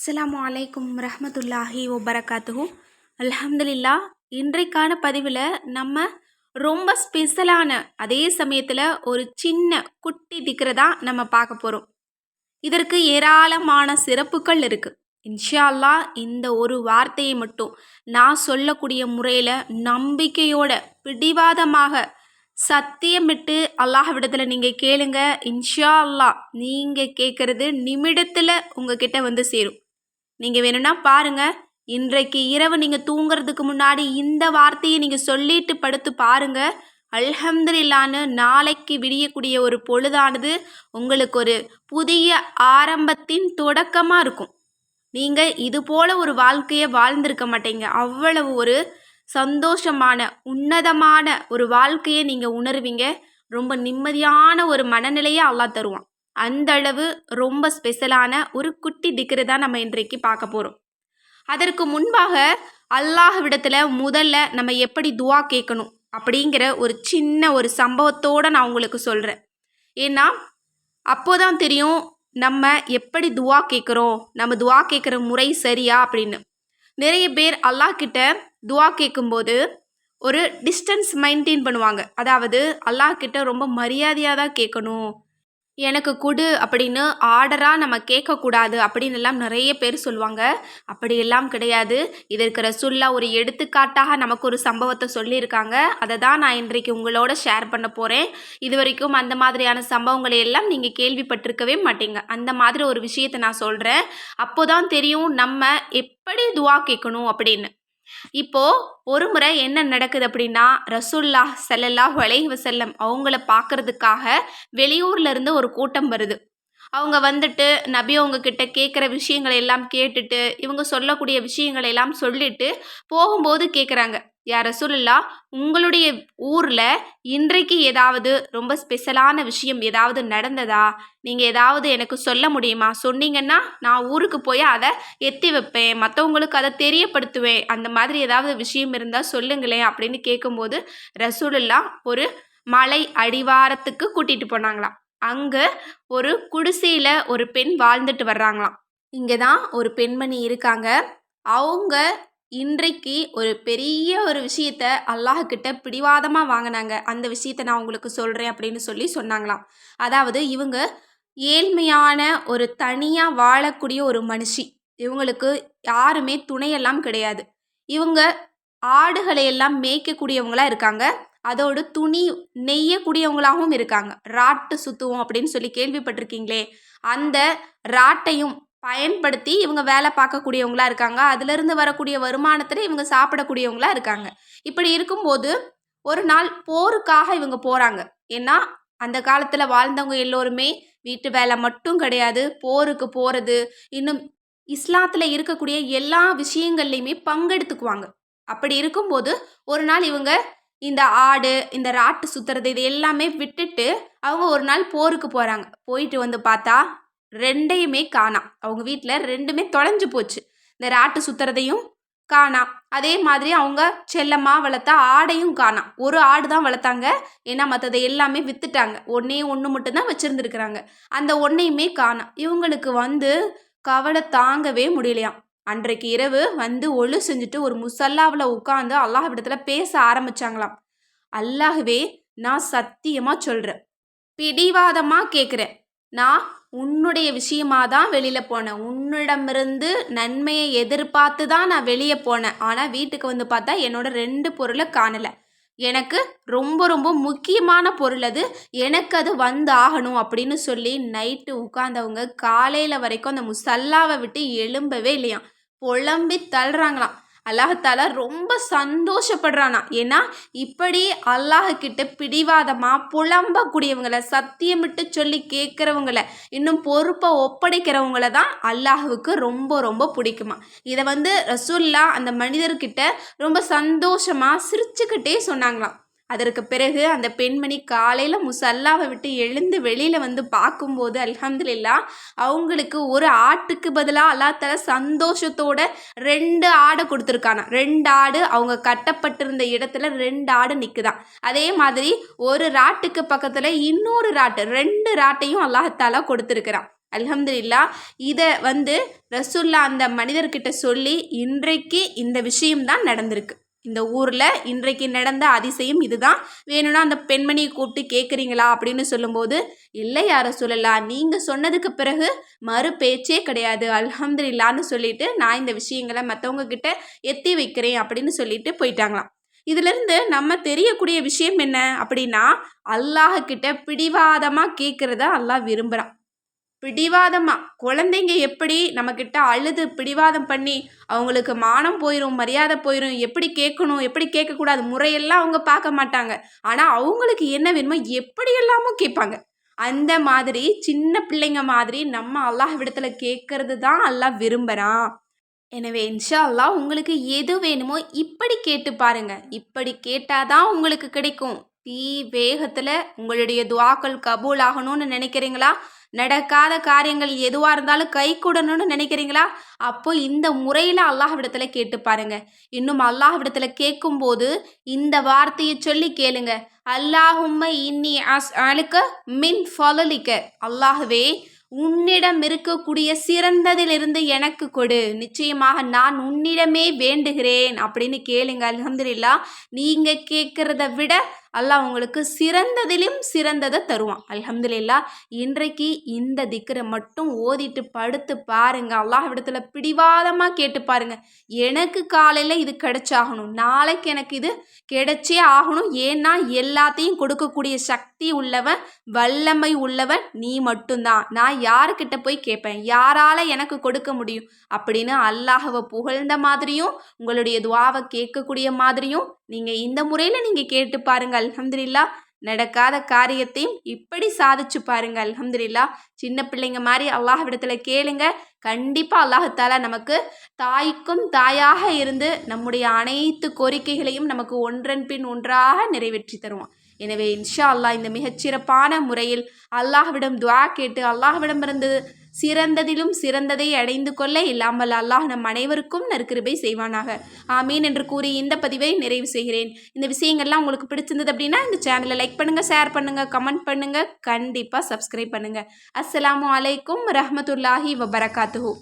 அஸ்லாம் அலைக்கும் ரஹமத்துல்லாஹி வபரகாத்துஹு. அலமதுல்லா இன்றைக்கான பதிவில் நம்ம ரொம்ப ஸ்பெஷலான அதே சமயத்தில் ஒரு சின்ன குட்டி திக்கிறதா நம்ம பார்க்க போகிறோம் இதற்கு ஏராளமான சிறப்புகள் இருக்குது இன்ஷா அல்லாஹ் இந்த ஒரு வார்த்தையை மட்டும் நான் சொல்லக்கூடிய முறையில் நம்பிக்கையோட பிடிவாதமாக சத்தியமிட்டு அல்லாஹ்விடத்தில் நீங்கள் கேளுங்க. இன்ஷா அல்லாஹ் நீங்கள் கேட்குறது நிமிடத்தில் உங்ககிட்ட வந்து சேரும். நீங்கள் வேணும்னா பாருங்க. இன்றைக்கு இரவு நீங்கள் தூங்குறதுக்கு முன்னாடி இந்த வார்த்தையை நீங்கள் சொல்லிட்டு படுத்து பாருங்கள் அல்ஹம்துலில்லான்னு நாளைக்கு விடியக்கூடிய ஒரு பொழுதானது உங்களுக்கு ஒரு புதிய ஆரம்பத்தின் தொடக்கமாக இருக்கும். நீங்கள் இது போல ஒரு வாழ்க்கையை வாழ்ந்திருக்க மாட்டீங்க. அவ்வளவு ஒரு சந்தோஷமான உன்னதமான ஒரு வாழ்க்கையை நீங்கள் உணர்வீங்க. ரொம்ப நிம்மதியான ஒரு மனநிலையை அல்லா தருவான். அந்தளவு ரொம்ப ஸ்பெஷலான ஒரு குட்டி திக்கரை தான் நம்ம இன்றைக்கு பார்க்க போகிறோம் அதற்கு முன்பாக அல்லாஹ்விடத்தில் முதல்ல நம்ம எப்படி துவா கேட்கணும் அப்படிங்கிற ஒரு சின்ன ஒரு சம்பவத்தோடு நான் உங்களுக்கு சொல்கிறேன் ஏன்னா அப்போதான் தெரியும் நம்ம எப்படி துவா கேட்குறோம் நம்ம துவா கேட்குற முறை சரியா அப்படின்னு. நிறைய பேர் அல்லாஹ் கிட்ட துவா கேட்கும்போது ஒரு டிஸ்டன்ஸ் மெயின்டைன் பண்ணுவாங்க. அதாவது அல்லாஹ் கிட்ட ரொம்ப மரியாதையாக தான் கேட்கணும் எனக்கு கொடு அப்படின்னு ஆர்டராக நம்ம கேட்கக்கூடாது அப்படின்னு எல்லாம் நிறைய பேர் சொல்லுவாங்க. அப்படியெல்லாம் கிடையாது. இதற்கு ரசுல்லா ஒரு எடுத்துக்காட்டாக நமக்கு ஒரு சம்பவத்தை சொல்லியிருக்காங்க. அதை தான் நான் இன்றைக்கு உங்களோட ஷேர் பண்ண போகிறேன் இது வரைக்கும் அந்த மாதிரியான சம்பவங்களை எல்லாம் நீங்கள் கேள்விப்பட்டிருக்கவே மாட்டீங்க. அந்த மாதிரி ஒரு விஷயத்தை நான் சொல்கிறேன் அப்போ தான் தெரியும் நம்ம எப்படி துவா கேட்கணும் அப்படின்னு. இப்போ ஒரு முறை என்ன நடக்குது அப்படின்னா ரசூல்லா ஸல்லல்லாஹு அலைஹி செல்லம் அவங்கள பார்க்கறதுக்காக வெளியூர்ல இருந்து ஒரு கூட்டம் வருது. அவங்க வந்துட்டு நபி அவங்க கிட்ட கேட்குற விஷயங்களை எல்லாம் கேட்டுட்டு இவங்க சொல்லக்கூடிய விஷயங்களை எல்லாம் சொல்லிட்டு போகும்போது கேட்குறாங்க. யா ரசூலுல்லா உங்களுடைய ஊரில் இன்றைக்கு ஏதாவது ரொம்ப ஸ்பெஷலான விஷயம் ஏதாவது நடந்ததா? நீங்கள் ஏதாவது எனக்கு சொல்ல முடியுமா? சொன்னீங்கன்னா நான் ஊருக்கு போய் அதை எத்தி வைப்பேன். மற்றவங்களுக்கு அதை தெரியப்படுத்துவேன். அந்த மாதிரி ஏதாவது விஷயம் இருந்தால் சொல்லுங்களேன் அப்படின்னு கேட்கும்போது ரசூலுல்லா ஒரு மலை அடிவாரத்துக்கு கூட்டிகிட்டு போனாங்களாம். அங்கே ஒரு குடிசையில் ஒரு பெண் வாழ்ந்துட்டு வர்றாங்களாம். இங்கே தான் ஒரு பெண்மணி இருக்காங்க. அவங்க இன்றைக்கு ஒரு பெரிய ஒரு விஷயத்த அல்லாஹ்கிட்ட பிடிவாதமாக வாங்கினாங்க. அந்த விஷயத்த நான் உங்களுக்கு சொல்கிறேன் அப்படின்னு சொல்லி சொன்னாங்களாம். அதாவது இவங்க ஏழ்மையான ஒரு தனியாக வாழக்கூடிய ஒரு மனுஷி. இவங்களுக்கு யாருமே துணையெல்லாம் கிடையாது. இவங்க ஆடுகளை எல்லாம் மேய்க்கக்கூடியவங்களாக இருக்காங்க. அதோடு துணி நெய்யக்கூடியவங்களாகவும் இருக்காங்க. ராட்டு சுத்துவோம் அப்படின்னு சொல்லி கேள்விப்பட்டிருக்கீங்களே. அந்த ராட்டையும் பயன்படுத்தி இவங்க வேலை பார்க்கக்கூடியவங்களா இருக்காங்க. அதுலேருந்து வரக்கூடிய வருமானத்தில் இவங்க சாப்பிடக்கூடியவங்களா இருக்காங்க. இப்படி இருக்கும்போது ஒரு நாள் போருக்காக இவங்க போகிறாங்க ஏன்னா அந்த காலத்தில் வாழ்ந்தவங்க எல்லோருமே வீட்டு வேலை மட்டும் கிடையாது. போருக்கு போகிறது இன்னும் இஸ்லாத்தில் இருக்கக்கூடிய எல்லா விஷயங்கள்லையுமே பங்கெடுத்துக்குவாங்க. அப்படி இருக்கும்போது ஒரு நாள் இவங்க இந்த ஆடு இந்த ராட்டு சுற்றுறது இது எல்லாமே விட்டுட்டு அவங்க ஒரு நாள் போருக்கு போகிறாங்க போயிட்டு வந்து பார்த்தா ரெண்டையுமே காணாம். அவங்க வீட்டில் ரெண்டுமே தொலைஞ்சு போச்சு. இந்த ராட்டு சுற்றுறதையும் காணாம். அதே மாதிரி அவங்க செல்லமாக வளர்த்தா ஆடையும் காணாம். ஒரு ஆடு தான் வளர்த்தாங்க. ஏன்னா மற்றதை எல்லாமே விற்றுட்டாங்க ஒன்றே ஒன்று மட்டும்தான் வச்சுருந்துருக்குறாங்க. அந்த ஒன்றையுமே காணாம். இவங்களுக்கு வந்து கவலை தாங்கவே முடியலையாம். அன்றைக்கு இரவு வந்து ஒழு செஞ்சுட்டு ஒரு முசல்லாவில் உட்காந்து அல்லாஹ்விடத்தில் பேச ஆரம்பிச்சாங்களாம். அல்லாஹ்வே நான் சத்தியமாக சொல்கிறேன் பிடிவாதமாக கேட்குறேன் நான் உன்னுடைய விஷயமா தான் வெளியில் போனேன். உன்னிடமிருந்து நன்மையை எதிர்பார்த்து தான் நான் வெளியே போனேன். ஆனால் வீட்டுக்கு வந்து பார்த்தா என்னோட ரெண்டு பொருளை காணலை. எனக்கு ரொம்ப ரொம்ப முக்கியமான பொருள் அது. எனக்கு அது வந்து ஆகணும் அப்படின்னு சொல்லி நைட்டு உட்காந்தவங்க காலையில் வரைக்கும் அந்த முசல்லாவை விட்டு எழும்பவே இல்லையாம். புலம்பி தள்ளுறாங்களாம். அல்லாஹத்தால ரொம்ப சந்தோஷப்படுறானா. ஏன்னா இப்படி அல்லாஹ்கிட்ட பிடிவாதமாக புலம்பக்கூடியவங்களை சத்தியமிட்டு சொல்லி கேட்குறவங்கள இன்னும் பொறுப்பை ஒப்படைக்கிறவங்களை தான் அல்லாஹுவுக்கு ரொம்ப ரொம்ப பிடிக்குமா. இதை வந்து ரசூல்லா அந்த மனிதர்கிட்ட ரொம்ப சந்தோஷமாக சிரிச்சுக்கிட்டே சொன்னாங்களாம். அதற்கு பிறகு அந்த பெண்மணி காலையில் முசல்லாவை விட்டு எழுந்து வெளியில் வந்து பார்க்கும்போது அல்ஹம்துலில்லா அவங்களுக்கு ஒரு ஆட்டுக்கு பதிலாக அல்லாத்தால சந்தோஷத்தோட ரெண்டு ஆடை கொடுத்துருக்கானா? ரெண்டு ஆடு அவங்க கட்டப்பட்டிருந்த இடத்துல ரெண்டு ஆடு நிற்குதான் அதே மாதிரி ஒரு ராட்டுக்கு பக்கத்தில் இன்னொரு ராட்டு ரெண்டு ராட்டையும் அல்லாஹாலா கொடுத்துருக்குறான். அல்ஹம்துலில்லா இதை வந்து ரசுல்லா அந்த மனிதர்கிட்ட சொல்லி இன்றைக்கு இந்த விஷயம்தான் நடந்திருக்கு. இந்த ஊரில் இன்றைக்கு நடந்த அதிசயம் இதுதான். வேணும்னா அந்த பெண்மணியை கூப்பிட்டு கேட்குறீங்களா அப்படின்னு சொல்லும்போது இல்லை யாரை சொல்லலாம் நீங்கள் சொன்னதுக்கு பிறகு மறு பேச்சே கிடையாது அலமதுல்லான்னு சொல்லிட்டு நான் இந்த விஷயங்களை மற்றவங்க கிட்ட எத்தி வைக்கிறேன் அப்படின்னு சொல்லிட்டு போயிட்டாங்களாம். இதிலிருந்து நம்ம தெரியக்கூடிய விஷயம் என்ன அப்படின்னா அல்லாஹ் கிட்ட பிடிவாதமாக கேட்குறத அல்லாஹ் விரும்புகிறான் பிடிவாதமாக குழந்தைங்க எப்படி நம்மக்கிட்ட அழுது பிடிவாதம் பண்ணி அவங்களுக்கு மானம் போயிடும் மரியாதை போயிடும் எப்படி கேட்கணும் எப்படி கேட்கக்கூடாது முறையெல்லாம் அவங்க பார்க்க மாட்டாங்க. ஆனால் அவங்களுக்கு என்ன வேணுமோ எப்படியெல்லாமோ கேட்பாங்க. அந்த மாதிரி சின்ன பிள்ளைங்க மாதிரி நம்ம அல்லாஹ் விடத்தில் கேட்கறது தான் அல்லாஹ் விரும்புகிறான் எனவே இன்ஷா அல்லாஹ் உங்களுக்கு எது வேணுமோ இப்படி கேட்டு பாருங்க. இப்படி கேட்டாதான் உங்களுக்கு கிடைக்கும். தீ வேகத்தில் உங்களுடைய துவாக்கள் கபூல் ஆகணும்னு நினைக்கிறீங்களா? நடக்காத காரியங்கள் எதுவாக இருந்தாலும் கை கூடணும்னு நினைக்கிறீங்களா? அப்போ இந்த முறையில் அல்லாஹ்விடத்தில் கேட்டு பாருங்க. இன்னும் அல்லாஹ்விடத்தில் கேட்கும்போது இந்த வார்த்தையை சொல்லி கேளுங்க. அல்லாஹும்ம இன்னி அஸ் அழுக்க மின் ஃபலலிக்க. அல்லாஹுவே உன்னிடம் இருக்கக்கூடிய சிறந்ததிலிருந்து எனக்கு கொடு. நிச்சயமாக நான் உன்னிடமே வேண்டுகிறேன். அப்படின்னு கேளுங்க. அலமதுல்லா நீங்கள் கேட்குறத விட அல்லாஹ் உங்களுக்கு சிறந்ததிலும் சிறந்ததை தருவான். அல்ஹம்துலில்லா. இன்றைக்கு இந்த திக்கரை மட்டும் ஓதிட்டு படுத்து பாருங்க. அல்லாஹ் விடத்தில் பிடிவாதமாக கேட்டு பாருங்க. எனக்கு காலையில் இது கிடைச்சாகணும். நாளைக்கு எனக்கு இது கிடைச்சே ஆகணும். ஏன்னா எல்லாத்தையும் கொடுக்கக்கூடிய சக்தி உள்ளவன் வல்லமை உள்ளவன் நீ மட்டும்தான். நான் யாருக்கிட்ட போய் கேட்பேன் யாரால் எனக்கு கொடுக்க முடியும்? அப்படின்னு அல்லாஹவை புகழ்ந்த மாதிரியும் உங்களுடைய துவாவை கேட்கக்கூடிய மாதிரியும் நீங்கள் இந்த முறையில் நீங்கள் கேட்டு பாருங்கள். அலமதுல்லா நடக்காத காரியத்தையும் இப்படி சாதிச்சு பாருங்க அலமதுல்லா சின்ன பிள்ளைங்க மாதிரி அல்லாஹ்விடத்தில் கேளுங்க. கண்டிப்பாக அல்லாஹத்தால நமக்கு தாய்க்கும் தாயாக இருந்து நம்முடைய அனைத்து கோரிக்கைகளையும் நமக்கு ஒன்றன் பின் ஒன்றாக நிறைவேற்றி தருவான். எனவே இன்ஷா அல்லாஹ் இந்த மிகச்சிறப்பான முறையில் அல்லாஹ்விடம் துவா கேட்டு அல்லாஹ்விடமிருந்து சிறந்ததிலும் சிறந்ததை அடைந்து கொள்ள இல்லாமல் அல்லாஹ் நம் அனைவருக்கும் நற்கிருபை செய்வானாக. ஆமீன் என்று கூறி இந்த பதிவை நிறைவு செய்கிறேன். இந்த விஷயங்கள்லாம் உங்களுக்கு பிடிச்சிருந்தது அப்படின்னா இந்த சேனலை லைக் பண்ணுங்கள் ஷேர் பண்ணுங்கள் கமெண்ட் பண்ணுங்கள் கண்டிப்பாக சப்ஸ்கிரைப் பண்ணுங்கள் அஸ்ஸலாமு அலைக்கும் ரஹமத்துல்லாஹி வபரகாத்துஹூ.